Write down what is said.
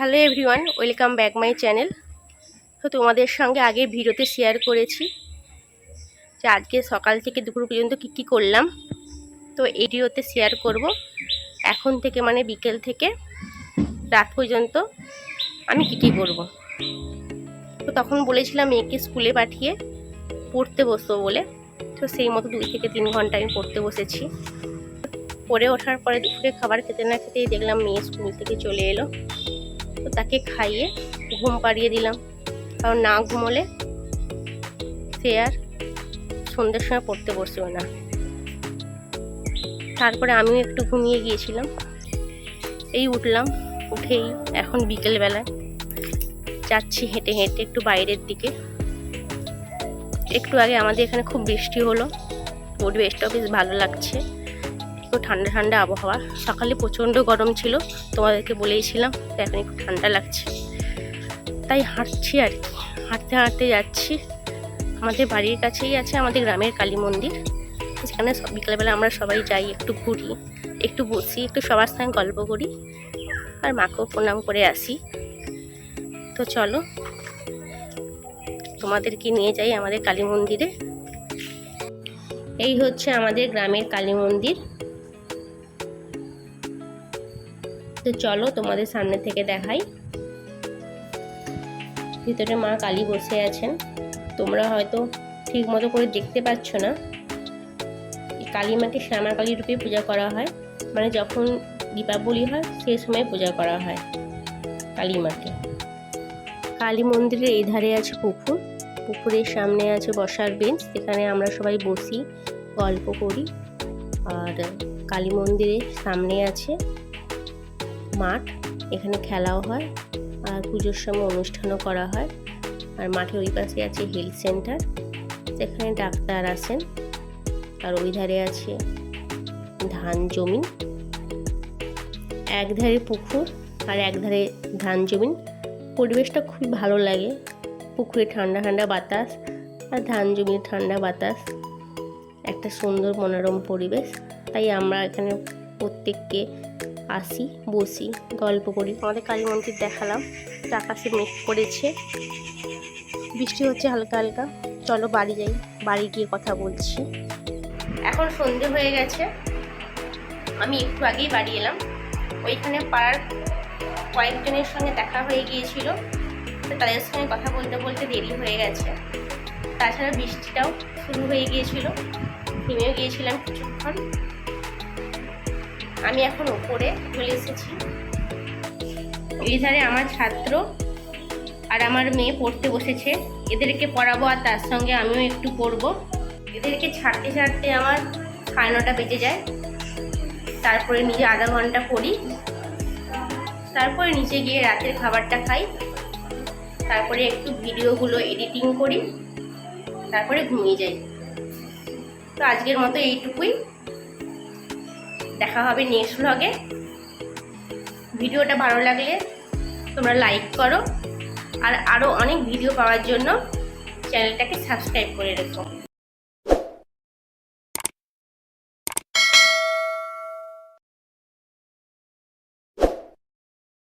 Hello everyone, welcome back my channel. তো তোমাদের সঙ্গে আগে ভিডিওতে শেয়ার করেছি যে আজকে সকাল থেকে দুপুর পর্যন্ত কী কী করলাম। তো এই ভিডিওতে শেয়ার করব। এখন থেকে মানে বিকেল থেকে রাত পর্যন্ত আমি কী কী করব। তো তখন বলেছিলাম মেয়েকে স্কুলে পাঠিয়ে পড়তে বসবো বলে। তো সেই মতো দুই থেকে তিন ঘণ্টা আমি পড়তে বসেছি। পড়ে ওঠার পরে দুপুরে খাবার খেতে না খেতেই দেখলাম মেয়ে স্কুল থেকে চলে এলো। তো তাকে খাইয়ে ঘুম পাড়িয়ে দিলাম। কারণ না ঘুমোলে সে আর সন্ধ্যের সময় পড়তে বসবে না। তারপরে আমিও একটু ঘুমিয়ে গিয়েছিলাম। এই উঠলাম, উঠেই এখন বিকেলবেলায় যাচ্ছি হেঁটে হেঁটে একটু বাইরের দিকে। একটু আগে আমাদের এখানে খুব বৃষ্টি হলো। পরিবেশটাও বেশ ভালো লাগছে। একটু ঠান্ডা ঠান্ডা আবহাওয়া। সকালে প্রচণ্ড গরম ছিল, তোমাদেরকে বলেইছিলাম, তো এখন একটু ঠান্ডা লাগছে। তাই হাঁটছি আর কি। হাঁটতে হাঁটতে যাচ্ছি। আমাদের বাড়ির কাছেই আছে আমাদের গ্রামের কালী মন্দির। সেখানে বিকালবেলা আমরা সবাই যাই, একটু ঘুরি, একটু বসি, একটু সবার সঙ্গে গল্প করি আর মাকেও প্রণাম করে আসি। তো চলো, তোমাদেরকে নিয়ে যাই আমাদের কালী মন্দিরে। এই হচ্ছে আমাদের গ্রামের কালী মন্দির। তো চলো তোমাদের সামনে থেকে দেখাই। ভিতরে মা কালী বসে আছেন। তোমরা হয়তো ঠিক মতো করে দেখতে পাচ্ছ না। কালী মাকে শ্যামা কালী রূপে পূজা করা হয়। মানে যখন দীপাবলি হয় সেই সময় পূজা করা হয় কালী মাকে। কালী মন্দিরের এই ধারে আছে পুকুর। পুকুরের সামনে আছে বসার বেঞ্চ। সেখানে আমরা সবাই বসি, গল্প করি। আর কালী মন্দিরের সামনে আছে মাঠ, এখানে খেলাও হয়, আর পুজোর সময় অনুষ্ঠানও করা হয়। আর মাঠের ওই পাশে আছে হেলথ সেন্টার সেখানে ডাক্তার আসেন আর ওই ধারে আছে ধান জমি। এক ধারে পুকুর আর এক ধারে ধান জমি। পরিবেশটা খুবই ভালো লাগে, পুকুরে ঠান্ডা ঠান্ডা বাতাস আর ধান জমির ঠান্ডা বাতাস। একটা সুন্দর মনোরম পরিবেশ, তাই আমরা এখানে প্রত্যেককে আসি, বসি, গল্প করি। আমাদের কালী মন্দির দেখালাম, আকাশে মেঘ করেছে। বৃষ্টি হচ্ছে হালকা হালকা। চলো বাড়ি যাই, বাড়ি গিয়ে কথা বলছি। এখন সন্ধে হয়ে গেছে। আমি একটু আগেই বাড়ি এলাম। ওইখানে পাড়ার কয়েকজনের সঙ্গে দেখা হয়ে গিয়েছিল। তাদের সঙ্গে কথা বলতে বলতে দেরি হয়ে গেছে। তাছাড়া বৃষ্টিটাও শুরু হয়ে গিয়েছিল। থেমেও গিয়েছিলাম কিছুক্ষণ। আমি এখন ওপরে চলে এসেছি। এই ধারে আমার ছাত্র আর আমার মেয়ে পড়তে বসেছে। এদেরকে পড়াবো আর তার সঙ্গে আমিও একটু পড়ব। এদেরকে ছাড়তে ছাড়তে আমার সাড়ে নটা বেজে যায়। তারপরে নিজে আধা ঘণ্টা পড়ি। তারপরে নিচে গিয়ে রাতের খাবারটা খাই। তারপরে একটু ভিডিওগুলো এডিটিং করি। তারপরে ঘুমিয়ে যাই। তো আজকের মতো এইটুকুই। দেখা হবে নেক্সট ভ্লগে ভিডিওটা ভালো লাগলে তোমরা লাইক করো। আর আরও অনেক ভিডিও পাওয়ার জন্য চ্যানেলটাকে সাবস্ক্রাইব করে রেখো।